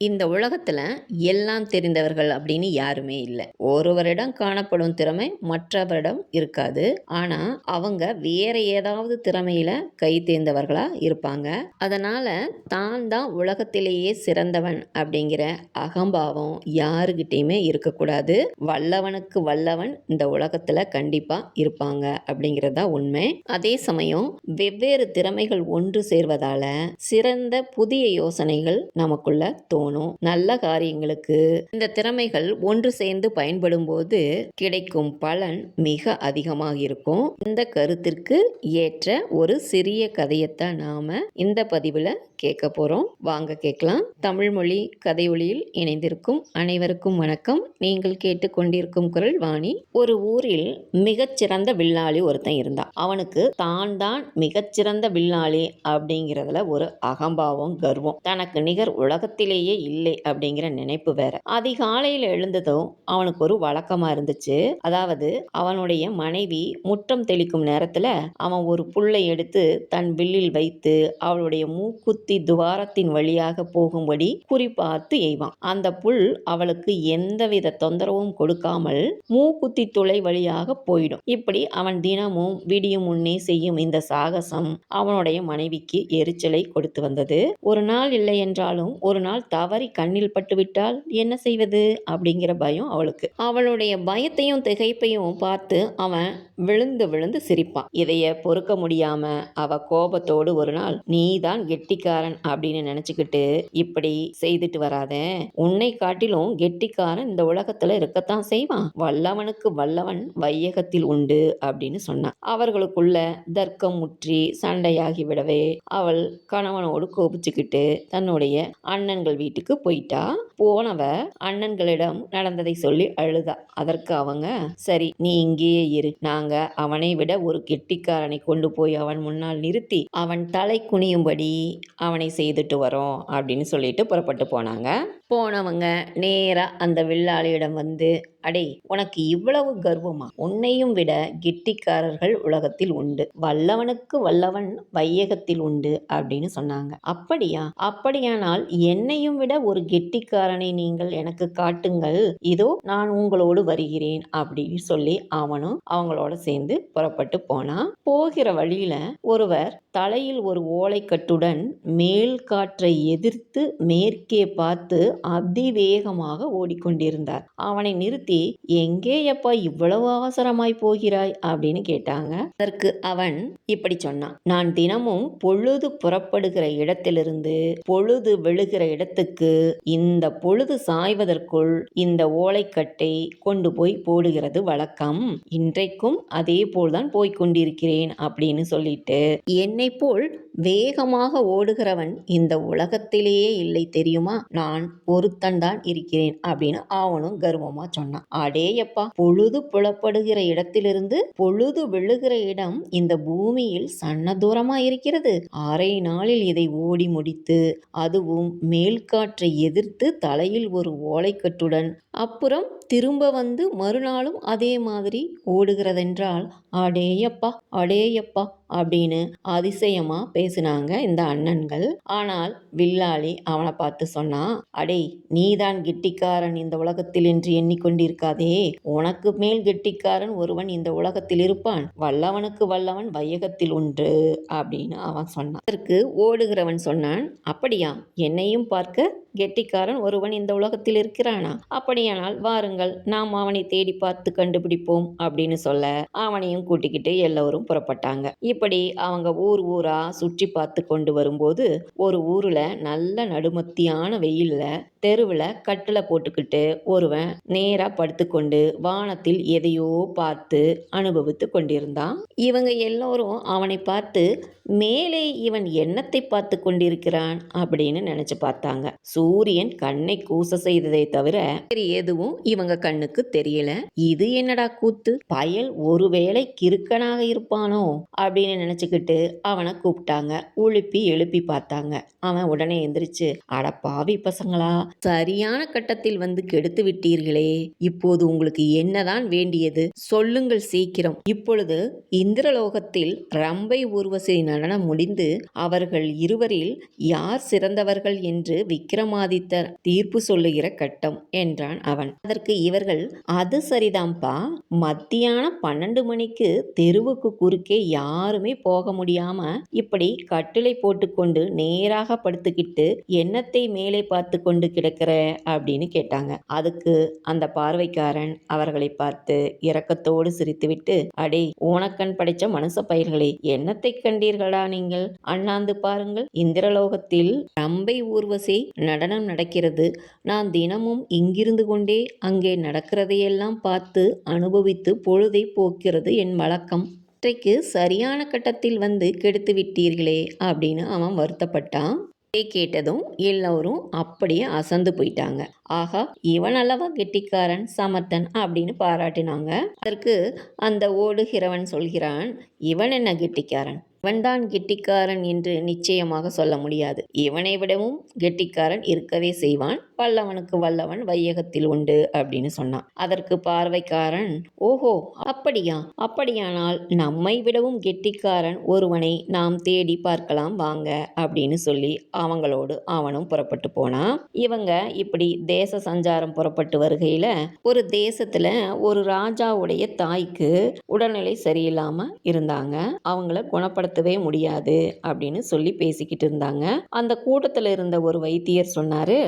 இந்த உலகத்தில் எல்லாம் தெரிந்தவர்கள் அப்படின்னு யாருமே இல்லை. ஒருவரிடம் காணப்படும் திறமை மற்றவரிடம் இருக்காது. ஆனால் அவங்க வேற ஏதாவது திறமையில கை தேர்ந்தவர்களாக இருப்பாங்க. அதனால் தான் தான் உலகத்திலேயே சிறந்தவன் அப்படிங்கிற அகம்பாவம் யாருக்கிட்டேயுமே இருக்கக்கூடாது. வல்லவனுக்கு வல்லவன் இந்த உலகத்தில் கண்டிப்பாக இருப்பாங்க அப்படிங்கிறது தான் உண்மை. அதே சமயம் வெவ்வேறு திறமைகள் ஒன்று சேர்வதால் சிறந்த புதிய யோசனைகள் நமக்குள்ள தோணும் நல்ல காரியங்களுக்கு இந்த திறமைகள் ஒன்று சேர்ந்து பயன்படும் போது கிடைக்கும் பலன் மிக அதிகமாக இருக்கும். இந்த கருத்திற்கு ஏற்ற ஒரு சிறிய கதையத்தான் நாம இந்த பதிவில் கேட்க போகிறோம் வாங்க கேட்கலாம். தமிழ் மொழி கதையொலியில் இணைந்திருக்கும் அனைவருக்கும் வணக்கம். நீங்கள் கேட்டுக்கொண்டிருக்கும் குரல் வாணி. ஒரு ஊரில் மிகச்சிறந்த வில்லாளி ஒருத்தன் இருந்தான். அவனுக்கு தான் தான் மிகச்சிறந்த வில்லாளி அப்படிங்கிறதுல ஒரு அகம்பாவம் கர்வம். தனக்கு நிகர் உலகத்திலேயே இல்லை அப்படிங்கிற நினைப்பு வேற. அதிகாலையில் எழுந்ததும் அவனுக்கு ஒரு வழக்கமா இருந்துச்சு. அதாவது அவனுடைய மனைவி முற்றம் தெளிக்கும் நேரத்துல அவன் ஒரு புல்லை எடுத்து தன் வில்லில் வைத்து அவளுடைய மூக்குத்தி துவாரத்தின் வழியாக போகும்படி குறிப்பார்த்து எய்வான். அந்த புல் அவளுக்கு எந்தவித தொந்தரவும் கொடுக்காமல் மூக்குத்தி துளை வழியாக போயிடும். இப்படி அவன் தினமும் விடியும் முன்னே செய்யும் இந்த சாகசம் அவனுடைய மனைவிக்கு எரிச்சலை கொடுத்து வந்தது. ஒரு நாள் இல்லை என்றாலும் ஒரு நாள் தவறி கண்ணில் பட்டுவிட்டால் என்ன செய்வது? அப்படிங்கிற பயம் அவளுக்கு. அவளுடைய பயத்தையும் திகைப்பையும் பார்த்து அவன் விழுந்து விழுந்து சிரிப்பான். இதைய பொறுக்க முடியாம அவ கோபத்தோடு ஒரு நாள் நீதான் கெட்டிக்காரன் அப்படின்னு நினைச்சுக்கிட்டு இப்படி செய்துட்டு வராத. உன்னை காட்டிலும் கெட்டிக்காரன் இந்த உலகத்துல இருக்கத்தான் செய்வான். வல்லவனுக்கு வல்லவன் வையகத்தில் உண்டு அப்படின்னு சொன்னான். அவர்களுக்குள்ள தர்க்கம் முற்றி சண்டையாகி விடவே அவள் கணவனோடு கோபிச்சுக்கிட்டு தன்னுடைய அண்ணன்கள் வீட்டுக்கு போயிட்டா. போனவ அண்ணன்களிடம் நடந்ததை சொல்லி அழுதா. அதற்கு அவங்க சரி நீ இங்கேயே இரு. நாங்க அவனை விட ஒரு கெட்டிக்காரனை கொண்டு போய் அவன் முன்னால் நிறுத்தி அவன் தலை குனியும்படி அவனை செய்துட்டு வரோம் அப்படின்னு சொல்லிட்டு புறப்பட்டு போனாங்க. போனவங்க நேரா அந்த வில்லாளியிடம் வந்து அடே உனக்கு இவ்வளவு கர்வமா? உன்னையும் விட கெட்டிக்காரர்கள் உலகத்தில் உண்டு. வல்லவனுக்கு வல்லவன் வையகத்தில் உண்டு அப்படின்னு சொன்னாங்க. அப்படியா? அப்படியானால் என்னையும் விட ஒரு கெட்டிக்காரனை நீங்கள் எனக்கு காட்டுங்கள். இதோ நான் உங்களோடு வருகிறேன் அப்படின்னு சொல்லி அவனும் அவங்களோட சேர்ந்து புறப்பட்டு போனான் போகிற வழியில ஒருவர் தலையில் ஒரு ஓலைக்கட்டுடன் மேல் காற்றை எதிர்த்து மேற்கே பார்த்து அதிவேகமாக ஓடிக்கொண்டிருந்தார். அவனை நிறுத்தி எங்கேயப்பா இவ்வளவு அவசரமாய் போகிறாய்? அப்படின்னு கேட்டாங்க. அதற்கு அவன் இப்படி சொன்னான். நான் தினமும் பொழுது புறப்படுகிற இடத்திலிருந்து பொழுது விழுகிற இடத்துக்கு இந்த பொழுது சாய்வதற்குள் இந்த ஓலைக்கட்டை கொண்டு போய் போடுகிறது வழக்கம். இன்றைக்கும் அதே போல்தான் போய்கொண்டிருக்கிறேன் அப்படின்னு சொல்லிட்டு. என்னை போல் வேகமாக ஓடுகிறவன் இந்த உலகத்திலேயே இல்லை தெரியுமா? நான் ஒருத்தன் தான் இருக்கிறேன் அப்படின்னு அவனும் கர்வமா சொன்னான். அடேயப்பா பொழுது புலப்படுகிற இடத்திலிருந்து பொழுது விழுகிற இடம் இந்த பூமியில் சன்ன தூரமா இருக்கிறது. அரை நாளில் இதை ஓடி முடித்து அதுவும் காற்றை எதிர்த்து தலையில் ஒரு ஓலைக்கட்டுடன் அப்புறம் திரும்ப வந்து மறுநாளும் அதே மாதிரி ஓடுகிறதென்றால் அடேயப்பா அடேயப்பா அப்படின்னு அதிசயமா பேசினாங்க இந்த அண்ணன்கள். ஆனால் வில்லாளி அவனை பார்த்து சொன்னான் அடே நீதான் கெட்டிக்காரன் இந்த உலகத்தில் என்று எண்ணிக்கொண்டிருக்காதே. உனக்கு மேல் கெட்டிக்காரன் ஒருவன் இந்த உலகத்தில் இருப்பான். வல்லவனுக்கு வல்லவன் வையகத்தில் உண்டு அப்படின்னு அவன் சொன்னான். அதற்கு ஓடுகிறவன் சொன்னான் அப்படியா? என்னையும் பார்க்க கெட்டிக்காரன் ஒருவன் இந்த உலகத்தில் இருக்கிறானா? அப்படியானால் வாருங்கள் நாம் அவனை தேடி பார்த்து கண்டுபிடிப்போம் அப்படின்னு சொல்ல அவனையும் கூட்டிக்கிட்டு எல்லோரும் புறப்பட்டாங்க. இப்படி அவங்க ஊர் ஊரா சுற்றி பார்த்து கொண்டு வரும்போது ஒரு ஊர்ல நல்ல நடுமத்தியான வெயில்ல தெருவில் கட்டில் போட்டுக்கிட்டு ஒருவன் நேராக படுத்துக்கொண்டு வானத்தில் எதையோ பார்த்து அனுபவித்து கொண்டிருந்தான். இவங்க எல்லோரும் அவனை பார்த்து மேலே இவன் என்னத்தை பார்த்து கொண்டிருக்கிறான்? அப்படின்னு நினைச்சு பார்த்தாங்க. சூரியன் கண்ணை கூச செய்ததை தவிர வேறு எதுவும் இவங்க கண்ணுக்கு தெரியல. இது என்னடா கூத்து? பயல் ஒருவேளை கிறுக்கனாக இருப்பானோ? அப்படின்னு நினைச்சுக்கிட்டு அவனை கூப்பிட்டாங்க. உழுப்பி எழுப்பி பார்த்தாங்க. அவன் உடனே எந்திரிச்சு அட பாவி பசங்களா சரியான கட்டத்தில் வந்து கெடுத்து விட்டீர்களே. இப்போது உங்களுக்கு என்னதான் வேண்டியது? சொல்லுங்கள் சீக்கிரம். இப்பொழுது இந்திரலோகத்தில் ரம்பை ஊர்வசி நடனம் முடிந்து அவர்கள் இருவரில் யார் சிறந்தவர்கள் என்று விக்ரமாதித்தர் தீர்ப்பு சொல்லுகிற கட்டம் என்றான் அவன். அதற்கு இவர்கள் அது சரிதாம்ப்பா மத்தியானம் பன்னெண்டு மணிக்கு தெருவுக்கு குறுக்கே யாருமே போக முடியாம இப்படி கட்டிலை போட்டுக்கொண்டு நேராக படுத்துக்கிட்டு எண்ணத்தை மேலே பார்த்து கொண்டு கிடக்கிற அப்படின்னு கேட்டாங்க. அதுக்கு அந்த பார்வைக்காரன் அவர்களை பார்த்து இரக்கத்தோடு சிரித்துவிட்டு அடே ஓனக்கண் படைச்ச மனுஷ பயிர்களே என்னத்தை கண்டீர்களா நீங்கள்? அண்ணாந்து பாருங்கள் இந்திரலோகத்தில் ரம்பை ஊர்வசி நடனம் நடக்கிறது. நான் தினமும் இங்கிருந்து கொண்டே அங்கே நடக்கிறதையெல்லாம் பார்த்து அனுபவித்து பொழுதை போக்கிறது என் வழக்கம். இன்றைக்கு சரியான கட்டத்தில் வந்து கெடுத்து விட்டீர்களே அப்படின்னு அவன் வருத்தப்பட்டான். கேட்டதும் எல்லோரும் அப்படியே அசந்து போயிட்டாங்க. ஆகா இவன் அல்லவா கெட்டிக்காரன் சமர்த்தன் அப்படின்னு பாராட்டினாங்க. அதற்கு அந்த ஓடுகிறவன் சொல்கிறான் இவன் என்ன கெட்டிக்காரன்? இவன்தான் கெட்டிக்காரன் என்று நிச்சயமாக சொல்ல முடியாது. இவனை விடவும் கெட்டிக்காரன் இருக்கவே செய்வான். வல்லவனுக்கு வல்லவன் வையகத்தில் உண்டு அப்படின்னு சொன்னான். அதற்கு பார்வைக்காரன் ஓஹோ அப்படியா? அப்படியானால் நம்மை விடவும் கெட்டிக்காரன் ஒருவனை நாம் தேடி பார்க்கலாம் வாங்க அப்படின்னு சொல்லி அவங்களோடு அவனும் புறப்பட்டு போனான். இவங்க இப்படி தேச சஞ்சாரம் புறப்பட்டு வருகையில் ஒரு தேசத்துல ஒரு ராஜாவுடைய தாய்க்கு உடல்நிலை சரியில்லாம இருந்தாங்க. அவங்கள குணப்படுத்தவே முடியாது அப்படின்னு சொல்லி பேசிக்கிட்டு இருந்தாங்க. அந்த கூட்டத்தில் இருந்த ஒரு வைத்தியர் சொன்னாரு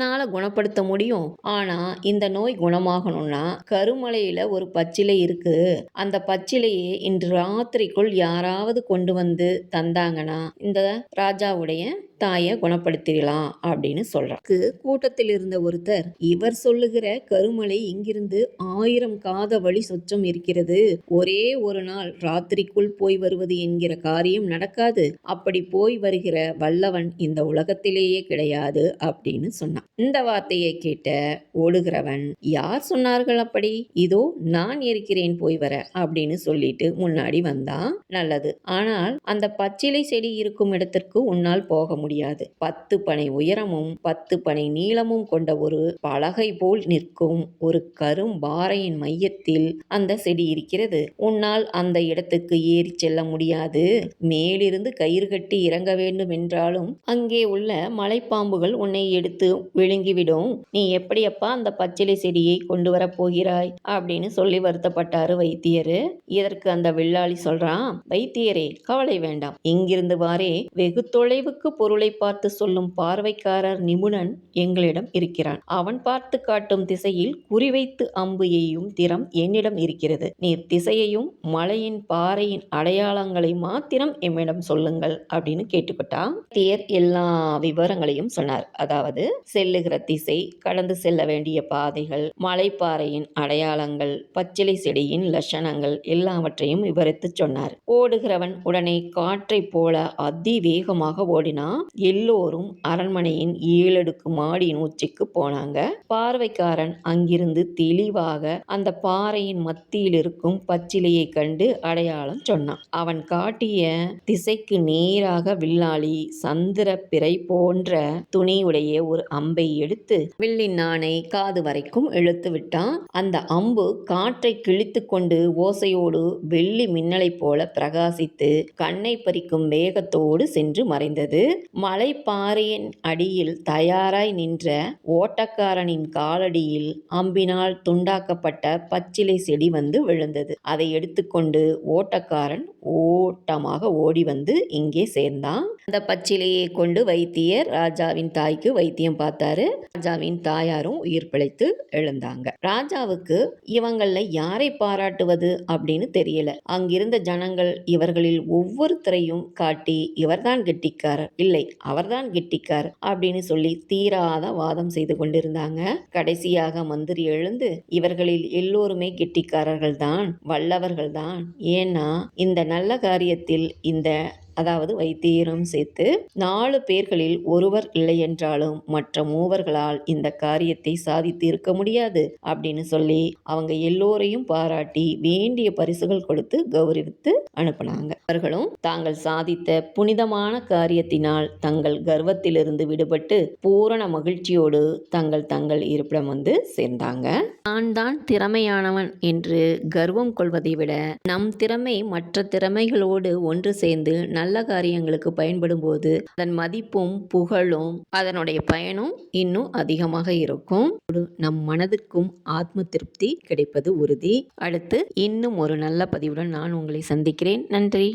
என்னால் குணப்படுத்த முடியும்? ஆனால் இந்த நோய் குணமாகணும்னா கருமலையில் ஒரு பச்சிலை இருக்கு. அந்த பச்சிலையே இன்று ராத்திரிக்குள் யாராவது கொண்டு வந்து தந்தாங்கன்னா இந்த ராஜாவுடைய தாயை குணப்படுத்திடலாம் அப்படின்னு சொல்றாரு கூட்டத்தில் இருந்த ஒருத்தர் இவர் சொல்லுகிற கருமலை இங்கிருந்து ஆயிரம் காத வழி சொச்சம் இருக்கிறது. ஒரே ஒரு நாள் ராத்திரிக்குள் போய் வருவது என்கிற காரியம் நடக்காது. அப்படி போய் வருகிற வல்லவன் இந்த உலகத்திலேயே கிடையாது அப்படின்னு சொன்னான். இந்த வார்த்தையை கேட்ட ஓடுகிறவன் யார் சொன்னார்கள் அப்படி? இதோ நான் இருக்கிறேன் போய் வர அப்படின்னு சொல்லிட்டு முன்னாடி வந்தான். நல்லது. ஆனால் அந்த பச்சிலை செடி இருக்கும் இடத்திற்கு உன்னால் போக முடியும் முடியாது. பத்து பனை உயரமும் பத்து பனை நீளமும் கொண்ட ஒரு பலகை போல் நிற்கும் ஒரு கரும்பாறையின் மையத்தில் அந்த செடி இருக்கிறது. உன்னால் அந்த இடத்துக்கு ஏறி செல்ல முடியாது. மேலிருந்து கயிறு கட்டி இறங்க வேண்டும் என்றாலும் அங்கே உள்ள மலைப்பாம்புகள் உன்னை எடுத்து விழுங்கிவிடும். நீ எப்படியப்பா அந்த பச்சிலை செடியை கொண்டு வரப்போகிறாய் அப்படின்னு சொல்லி வருத்தப்பட்டாரு வைத்தியரு. இதற்கு அந்த வில்லாளி சொல்றான் வைத்தியரே கவலை வேண்டாம். இங்கிருந்து வாரே வெகு தொலைவுக்கு பொருள் பார்த்து சொல்லும் பார்வைக்காரர் நிபுணன் எங்களிடம் இருக்கிறான். அவன் பார்த்து காட்டும் திசையில் குறிவைத்து அம்பு எய்யும் திறம் என்னிடம் இருக்கிறது. நீர் திசையையும் மலையின் பாறையின் அடையாளங்களை மாத்திரம் எம்மிடம் சொல்லுங்கள் அப்படின்னு கேட்டுக்கிட்டா. தேர் எல்லா விவரங்களையும் சொன்னார். அதாவது செல்லுகிற திசை கடந்து செல்ல வேண்டிய பாதைகள் மலைப்பாறையின் அடையாளங்கள் பச்சிலை செடியின் லட்சணங்கள் எல்லாவற்றையும் விவரித்து சொன்னார். ஓடுகிறவன் உடனே காற்றைப் போல அதிவேகமாக ஓடினா எல்லோரும் அரண்மனையின் ஏழடுக்கு மாடியின் உச்சிக்கு போனாங்க. பார்வைக்காரன் அங்கிருந்து தெளிவாக அந்த பாறையின் மத்தியில் இருக்கும் பச்சிலையை கண்டு அடையாளம் சொன்னான். அவன் காட்டிய திசைக்கு நேராக வில்லாளி சந்திர பிறை போன்ற துணியுடைய ஒரு அம்பை எடுத்து வில்லின் நாணை காது வரைக்கும் இழுத்து விட்டான். அந்த அம்பு காற்றை கிழித்து கொண்டு ஓசையோடு வெள்ளி மின்னலைப் போல பிரகாசித்து கண்ணை பறிக்கும் வேகத்தோடு சென்று மறைந்தது. மலைப்பாறையின் அடியில் தயாராய் நின்ற ஓட்டக்காரனின் காலடியில் அம்பினால் துண்டாக்கப்பட்ட பச்சிலை செடி வந்து விழுந்தது. அதை எடுத்துக்கொண்டு ஓட்டக்காரன் ஓட்டமாக ஓடி வந்து இங்கே சேர்ந்தான். அந்த பச்சிலையை கொண்டு வைத்தியர் ராஜாவின் தாய்க்கு வைத்தியம் பார்த்தாரு. ராஜாவின் தாயாரும் உயிர் பிழைத்து எழுந்தாங்க. ராஜாவுக்கு இவங்கள யாரை பாராட்டுவது அப்படின்னு தெரியல. அங்கிருந்த ஜனங்கள் இவர்களில் ஒவ்வொருத்தரையும் காட்டி இவர்தான் கெட்டிக்காரர். இல்லை அவர்தான் கெட்டிக்காரர் அப்படின்னு சொல்லி தீராத வாதம் செய்து கொண்டிருந்தாங்க. கடைசியாக மந்திரி எழுந்து இவர்களில் எல்லோருமே கெட்டிக்காரர்கள் தான் வல்லவர்கள் தான் ஏன்னா இந்த நல்ல காரியத்தில் இந்த அதாவது வைத்தியரும் சேர்த்து நாலு பேர்களில் ஒருவர் இல்லையென்றாலும் மற்ற மூவர்களால் இந்த காரியத்தை சாதித்து இருக்க முடியாது அப்படின்னு சொல்லி அவங்க எல்லோரையும் பாராட்டி வேண்டிய பரிசுகள் கொடுத்து கௌரவித்து அனுப்பினாங்க. அவர்களும் தாங்கள் சாதித்த புனிதமான காரியத்தினால் தங்கள் கர்வத்திலிருந்து விடுபட்டு பூரண மகிழ்ச்சியோடு தங்கள் தங்கள் இருப்பிடம் வந்து சேர்ந்தாங்க. நான் தான் திறமையானவன் என்று கர்வம் கொள்வதை விட நம் திறமை மற்ற திறமைகளோடு ஒன்று சேர்ந்து நல்ல நல்ல காரியங்களுக்கு பயன்படும் போது அதன் மதிப்பும் புகழும் அதனுடைய பயனும் இன்னும் அதிகமாக இருக்கும். நம் மனதுக்கும் ஆத்ம திருப்தி கிடைப்பது உறுதி. அடுத்து இன்னும் ஒரு நல்ல பதிவுடன் நான் உங்களை சந்திக்கிறேன். நன்றி.